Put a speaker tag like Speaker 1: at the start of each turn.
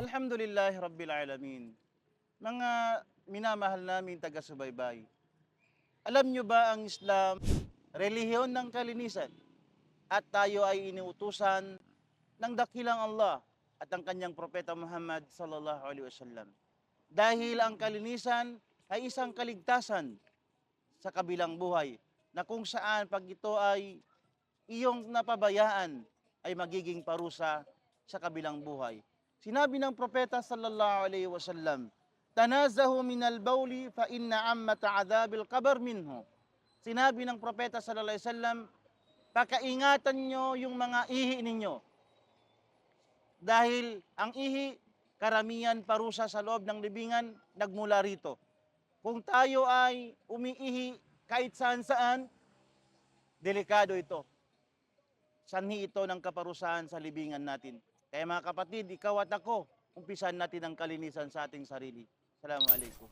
Speaker 1: Alhamdulillah Rabbil Alamin. Mga minamahal namin taga-subaybay. Alam nyo ba ang Islam, relihiyon ng kalinisan at tayo ay iniutusan ng dakilang Allah at ang kanyang propeta Muhammad sallallahu alaihi wasallam. Dahil ang kalinisan ay isang kaligtasan sa kabilang buhay na kung saan pag ito ay iyong napabayaan ay magiging parusa sa kabilang buhay. Sinabi ng propeta sallallahu alaihi wasallam, "Tanazahu minal bawli fa inna ammata adhabil qabr minhu." Sinabi ng propeta sallallahu alaihi wasallam, "Pakaingatan nyo yung mga ihi ninyo." Dahil ang ihi karamihan parusa sa loob ng libingan nagmula rito. Kung tayo ay umiihi kahit saan-saan, delikado ito sanhi ito ng kaparusahan sa libingan natin. Kaya mga kapatid, ikaw at ako, umpisan natin ang kalinisan sa ating sarili. Assalamualaikum.